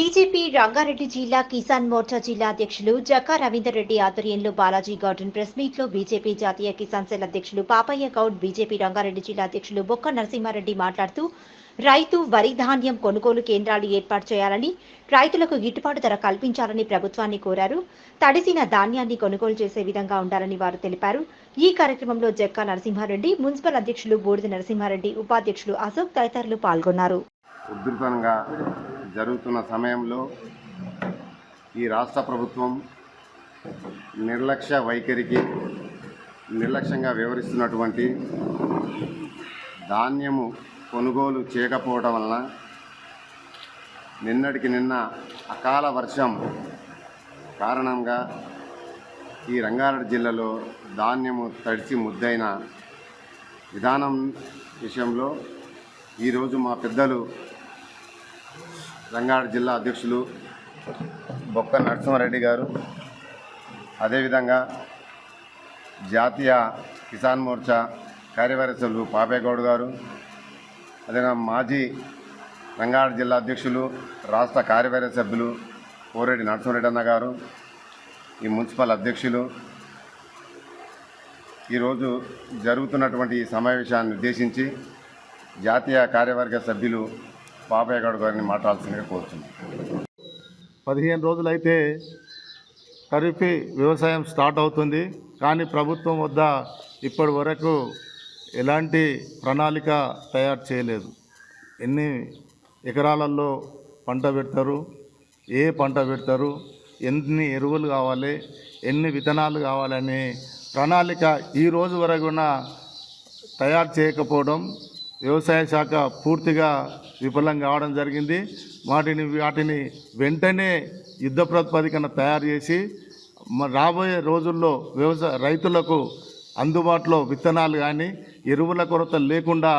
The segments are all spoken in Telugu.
బీజేపీ రంగారెడ్డి జిల్లా కిసాన్ మోర్చా జిల్లా అధ్యక్షులు జక్కా రవీందర్ రెడ్డి ఆధ్వర్యంలో బాలాజీ గార్డెన్ ప్రెస్ మీట్లో బీజేపీ జాతీయ కిసాన్ సెల్ అధ్యక్షులు పాపయ్య గౌడ్ బీజేపీ రంగారెడ్డి జిల్లా అధ్యక్షులు బొక్క నరసింహారెడ్డి మాట్లాడుతూ రైతు వరి ధాన్యం కొనుగోలు కేంద్రాలు ఏర్పాటు చేయాలని రైతులకు గిట్టుబాటు ధర కల్పించాలని ప్రభుత్వాన్ని కోరారు. తడిసిన ధాన్యాన్ని కొనుగోలు చేసే విధంగా ఉండాలని వారు తెలిపారు. ఈ కార్యక్రమంలో జక్కా నరసింహారెడ్డి మున్సిపల్ అధ్యక్షులు బూడిద నరసింహారెడ్డి ఉపాధ్యక్షులు అశోక్ తదితరులు పాల్గొన్నారు. ఉధృతంగా జరుగుతున్న సమయంలో ఈ రాష్ట్ర ప్రభుత్వం నిర్లక్ష్య వైఖరికి నిర్లక్ష్యంగా వివరిస్తున్నటువంటి ధాన్యము కొనుగోలు చేయకపోవడం వలన నిన్నటికి నిన్న అకాల వర్షం కారణంగా ఈ రంగారెడ్డి జిల్లాలో ధాన్యము తడిచి ముద్దైన విధానం విషయంలో ఈరోజు మా పెద్దలు రంగారెడ్డి జిల్లా అధ్యక్షులు బొక్క నరసింహారెడ్డి గారు. అదేవిధంగా జాతీయ కిసాన్ మోర్చా కార్యవర్య సభ్యులు పాపేగౌడ్ గారు. అదేవిధంగా మాజీ రంగారెడ్డి జిల్లా అధ్యక్షులు రాష్ట్ర కార్యవర్గ సభ్యులు కోరెడ్డి నరసింహారెడ్డి అన్న గారు ఈ మున్సిపల్ అధ్యక్షులు. ఈరోజు జరుగుతున్నటువంటి ఈ సమావేశాన్ని ఉద్దేశించి జాతీయ కార్యవర్గ సభ్యులు బాబాయ్ గౌడ్ గారిని మాట్లాడాల్సిందిగా కోరుతున్నాను పదిహేను రోజులైతే ఖరీఫ్ వ్యవసాయం స్టార్ట్ అవుతుంది. కానీ ప్రభుత్వం వద్ద ఇప్పటి వరకు ఎలాంటి ప్రణాళిక తయారు చేయలేదు. ఎన్ని ఎకరాలలో పంట పెడతారు? ఏ పంట పెడతారు? ఎన్ని ఎరువులు కావాలి? ఎన్ని విత్తనాలు కావాలని ప్రణాళిక ఈ రోజు వరకున తయారు చేయకపోవడం వ్యవసాయ శాఖ పూర్తిగా విఫలం కావడం జరిగింది. వాటిని వాటిని వెంటనే యుద్ధ ప్రాతిపదికన తయారు చేసి రాబోయే రోజుల్లో వ్యవసాయ రైతులకు అందుబాటులో విత్తనాలు కానీ ఎరువుల కొరత లేకుండా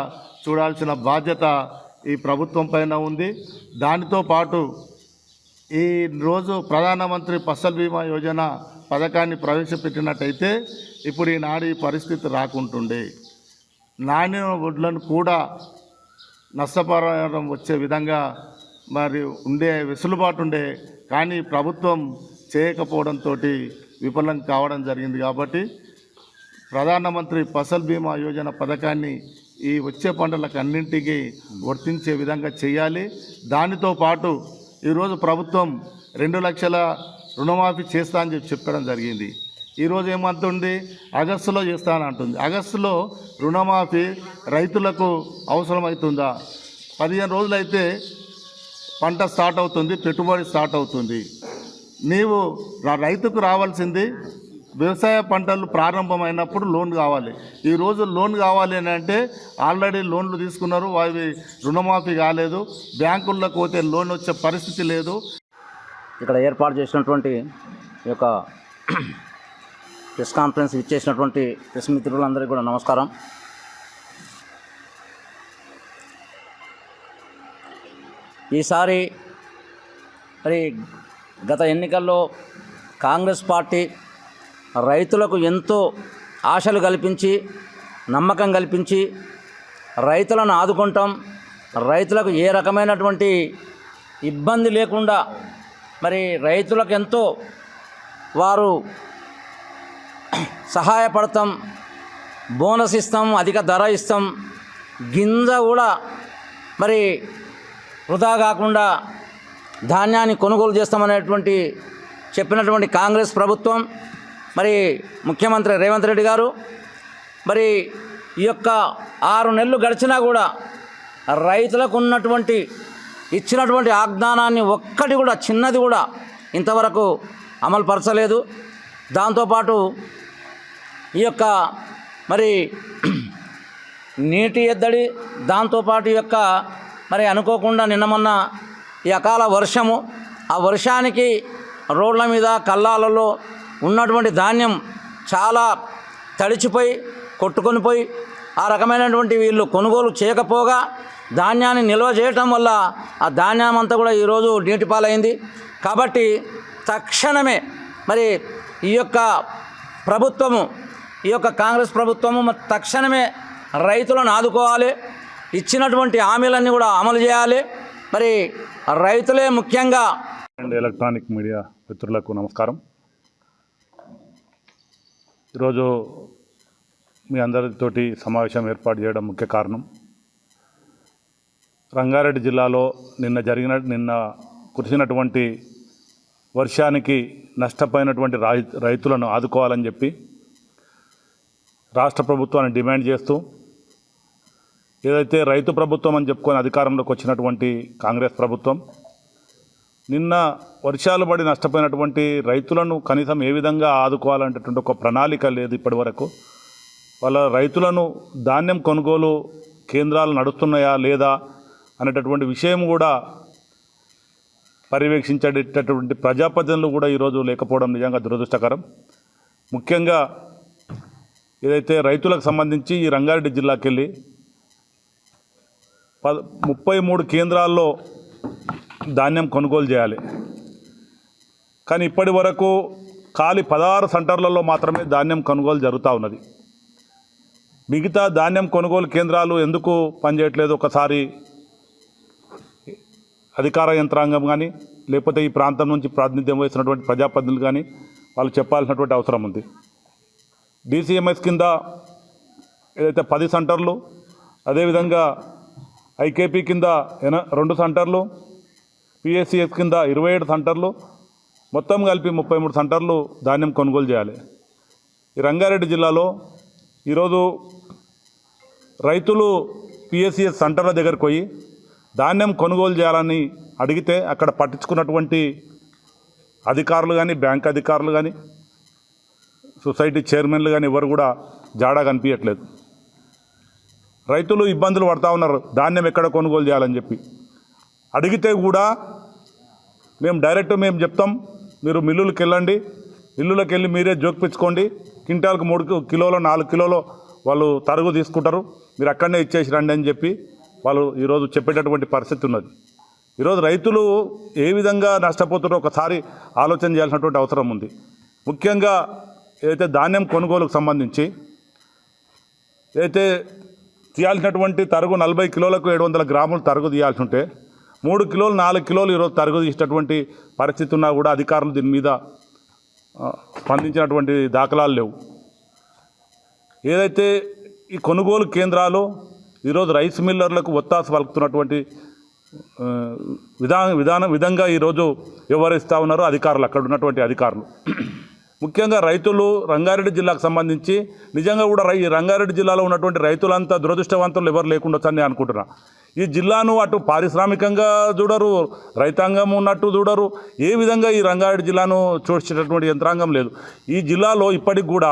చూడాల్సిన బాధ్యత ఈ ప్రభుత్వం పైన ఉంది. దానితో పాటు ఈ రోజు ప్రధానమంత్రి ఫసల్ బీమా యోజన పథకాన్ని ప్రవేశపెట్టినట్టయితే ఇప్పుడు ఈనాడు ఈ పరిస్థితి రాకుంటుండే. నాణ్య వడ్లను కూడా నష్టపరం వచ్చే విధంగా మరి ఉండే వెసులుబాటు ఉండే కానీ ప్రభుత్వం చేయకపోవడంతో విఫలం కావడం జరిగింది కాబట్టి ప్రధానమంత్రి ఫసల్ బీమా యోజన పథకాన్ని ఈ వచ్చే పంటలకు అన్నింటికి వర్తించే విధంగా చేయాలి. దానితో పాటు ఈరోజు ప్రభుత్వం రెండు లక్షల రుణమాఫీ చేస్తా అని చెప్పి చెప్పడం జరిగింది. ఈరోజు ఏమంటుంది? ఆగస్టులో చేస్తానంటుంది. ఆగస్టులో రుణమాఫీ రైతులకు అవసరమవుతుందా? పదిహేను రోజులైతే పంట స్టార్ట్ అవుతుంది పెట్టుబడి స్టార్ట్ అవుతుంది. నీవు రైతుకు రావాల్సింది వ్యవసాయ పంటలు ప్రారంభమైనప్పుడు లోన్ కావాలి. ఈ రోజు లోన్ కావాలి అని అంటే ఆల్రెడీ లోన్లు తీసుకున్నారు అవి రుణమాఫీ కాలేదు బ్యాంకుల్లోకి పోతే లోన్ వచ్చే పరిస్థితి లేదు. ఇక్కడ ఏర్పాటు చేసినటువంటి ఈ యొక్క ప్రెస్ కాన్ఫరెన్స్ ఇచ్చేసినటువంటి ప్రెస్ మిత్రులందరికీ కూడా నమస్కారం. ఈసారి మరి గత ఎన్నికల్లో కాంగ్రెస్ పార్టీ రైతులకు ఎంతో ఆశలు కల్పించి నమ్మకం కల్పించి రైతులను ఆదుకుంటాం రైతులకు ఏ రకమైనటువంటి ఇబ్బంది లేకుండా మరి రైతులకు ఎంతో వారు సహాయపడతాం. బోనస్ ఇస్తాం అధిక ధర ఇస్తాం. గింజ కూడా మరి వృధా కాకుండా ధాన్యాన్ని కొనుగోలు చేస్తామనేటువంటి చెప్పినటువంటి కాంగ్రెస్ ప్రభుత్వం మరి ముఖ్యమంత్రి రేవంత్ రెడ్డి గారు మరి ఈ యొక్క ఆరు నెలలు గడిచినా కూడా రైతులకు ఉన్నటువంటి ఇచ్చినటువంటి వాగ్దానాన్ని ఒక్కటి కూడా చిన్నది కూడా ఇంతవరకు అమలుపరచలేదు. దాంతోపాటు ఈ యొక్క మరి నీటి ఎద్దడి దాంతోపాటు ఈ యొక్క మరి అనుకోకుండా నిన్న మొన్న ఈ అకాల వర్షము ఆ వర్షానికి రోడ్ల మీద కల్లాలలో ఉన్నటువంటి ధాన్యం చాలా తడిచిపోయి కొట్టుకొని పోయి ఆ రకమైనటువంటి వీళ్ళు కొనుగోలు చేయకపోగా ధాన్యాన్ని నిల్వ చేయటం వల్ల ఆ ధాన్యం అంతా కూడా ఈరోజు నీటి పాలైంది. కాబట్టి తక్షణమే మరి ఈ యొక్క ప్రభుత్వము ఈ యొక్క కాంగ్రెస్ ప్రభుత్వము తక్షణమే రైతులను ఆదుకోవాలి. ఇచ్చినటువంటి హామీలన్నీ కూడా అమలు చేయాలి. మరి రైతులే ముఖ్యంగా అండ్ ఎలక్ట్రానిక్ మీడియా మిత్రులకు నమస్కారం. ఈరోజు మీ అందరితోటి సమావేశం ఏర్పాటు చేయడం ముఖ్య కారణం. రంగారెడ్డి జిల్లాలో నిన్న జరిగిన నిన్న కురిసినటువంటి వర్షానికి నష్టపోయినటువంటి రై రైతులను ఆదుకోవాలని చెప్పి రాష్ట్ర ప్రభుత్వాన్ని డిమాండ్ చేస్తూ ఏదైతే రైతు ప్రభుత్వం అని చెప్పుకొని అధికారంలోకి వచ్చినటువంటి కాంగ్రెస్ ప్రభుత్వం నిన్న వర్షాలు పడి నష్టపోయినటువంటి రైతులను కనీసం ఏ విధంగా ఆదుకోవాలనేటటువంటి ఒక ప్రణాళిక లేదు ఇప్పటి వరకు. వాళ్ళ రైతులను ధాన్యం కొనుగోలు కేంద్రాలు నడుస్తున్నాయా లేదా అనేటటువంటి విషయం కూడా పర్యవేక్షించేటటువంటి ప్రజాప్రతినిధులు కూడా ఈరోజు లేకపోవడం నిజంగా దురదృష్టకరం. ముఖ్యంగా ఏదైతే రైతులకు సంబంధించి ఈ రంగారెడ్డి జిల్లాకి వెళ్ళి పద ముప్పై మూడు కేంద్రాల్లో ధాన్యం కొనుగోలు చేయాలి. కానీ ఇప్పటి వరకు ఖాళీ పదహారు సెంటర్లలో మాత్రమే ధాన్యం కొనుగోలు జరుగుతూ ఉన్నది. మిగతా ధాన్యం కొనుగోలు కేంద్రాలు ఎందుకు పనిచేయట్లేదు? ఒకసారి అధికార యంత్రాంగం కానీ లేకపోతే ఈ ప్రాంతం నుంచి ప్రాతినిధ్యం వహిస్తున్నటువంటి ప్రజాప్రతినిధులు కానీ వాళ్ళు చెప్పాల్సినటువంటి అవసరం ఉంది. డీసీఎంఎస్ కింద ఏదైతే పది సెంటర్లు అదేవిధంగా ఐకేపీ కింద ఎన రెండు సెంటర్లు పిఎస్సిఎస్ కింద ఇరవై ఏడు సెంటర్లు మొత్తం కలిపి ముప్పై మూడు సెంటర్లు ధాన్యం కొనుగోలు చేయాలి. ఈ రంగారెడ్డి జిల్లాలో ఈరోజు రైతులు పిఎస్సిఎస్ సెంటర్ల దగ్గరికి పోయి ధాన్యం కొనుగోలు చేయాలని అడిగితే అక్కడ పట్టించుకున్నటువంటి అధికారులు కానీ బ్యాంక్ అధికారులు కానీ సొసైటీ చైర్మన్లు కానీ ఎవరు కూడా జాడా కనిపించట్లేదు రైతులు ఇబ్బందులు పడతా ఉన్నారు. ధాన్యం ఎక్కడ కొనుగోలు చేయాలని చెప్పి. అడిగితే కూడా మేము డైరెక్ట్ మేము చెప్తాం మీరు మిల్లులకు వెళ్ళండి. మిల్లులకు వెళ్ళి మీరే జోకిపించుకోండి క్వింటాల్కి మూడు కిలోలో నాలుగు కిలోలు వాళ్ళు తరుగు తీసుకుంటారు. మీరు అక్కడనే ఇచ్చేసి రండి అని చెప్పి వాళ్ళు ఈరోజు చెప్పేటటువంటి పరిస్థితి ఉన్నది. ఈరోజు రైతులు ఏ విధంగా నష్టపోతున్నారో ఒకసారి ఆలోచన చేయాల్సినటువంటి అవసరం ఉంది. ముఖ్యంగా ఏదైతే ధాన్యం కొనుగోలుకు సంబంధించి ఏదైతే తీయాల్సినటువంటి తరుగు నలభై కిలోలకు ఏడు వందల గ్రాములు తరుగు తీయాల్సి ఉంటే మూడు కిలోలు నాలుగు కిలోలు ఈరోజు తరుగు తీసేటటువంటి పరిస్థితి ఉన్నా కూడా అధికారులు దీని మీద స్పందించినటువంటి దాఖలాలు లేవు. ఏదైతే ఈ కొనుగోలు కేంద్రాలు ఈరోజు రైస్ మిల్లర్లకు ఒత్తాస పలుకుతున్నటువంటి విధానం విధానం విధంగా ఈరోజు వ్యవహరిస్తూ ఉన్నారో అధికారులు అక్కడ ఉన్నటువంటి అధికారులు. ముఖ్యంగా రైతులు రంగారెడ్డి జిల్లాకు సంబంధించి నిజంగా కూడా రై రంగారెడ్డి జిల్లాలో ఉన్నటువంటి రైతులంతా దురదృష్టవంతులు ఎవరు లేకుండా నేను అనుకుంటున్నా. ఈ జిల్లాను అటు పారిశ్రామికంగా చూడరు రైతాంగం ఉన్నట్టు చూడరు ఏ విధంగా ఈ రంగారెడ్డి జిల్లాను చూసేటటువంటి యంత్రాంగం లేదు. ఈ జిల్లాలో ఇప్పటికి కూడా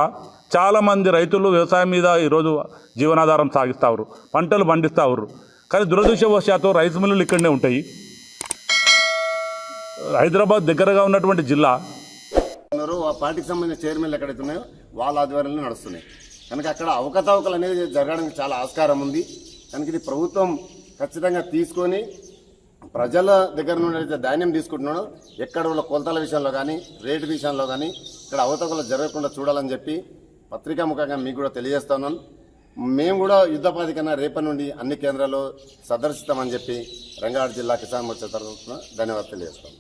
చాలామంది రైతులు వ్యవసాయం మీద ఈరోజు జీవనాధారం సాగిస్తారు పంటలు పండిస్తారు కానీ దురదృష్టవశాత్తు రైస్ మిల్లులు ఇక్కడనే ఉంటాయి. హైదరాబాద్ దగ్గరగా ఉన్నటువంటి జిల్లా పార్టీకి సంబంధించిన చైర్మన్లు ఎక్కడైతే ఉన్నాయో వాళ్ళ ఆధ్వర్యంలో నడుస్తున్నాయి. కనుక అక్కడ అవకతవకలు అనేది జరగడానికి చాలా ఆస్కారం ఉంది. కనుక ఇది ప్రభుత్వం ఖచ్చితంగా తీసుకొని ప్రజల దగ్గర నుండి అయితే ధాన్యం తీసుకుంటున్నాడో ఎక్కడ వాళ్ళ కొలతల విషయంలో కానీ రేటు విషయంలో కానీ ఇక్కడ అవతకలు జరగకుండా చూడాలని చెప్పి పత్రికా ముఖంగా మీకు కూడా తెలియజేస్తున్నాను. మేము కూడా యుద్ధపాది కన్నా రేపటి నుండి అన్ని కేంద్రాల్లో సందర్శిస్తామని చెప్పి రంగారెడ్డి జిల్లా కిసాన్ మోర్చా తరఫున ధన్యవాదాలు తెలియజేస్తాం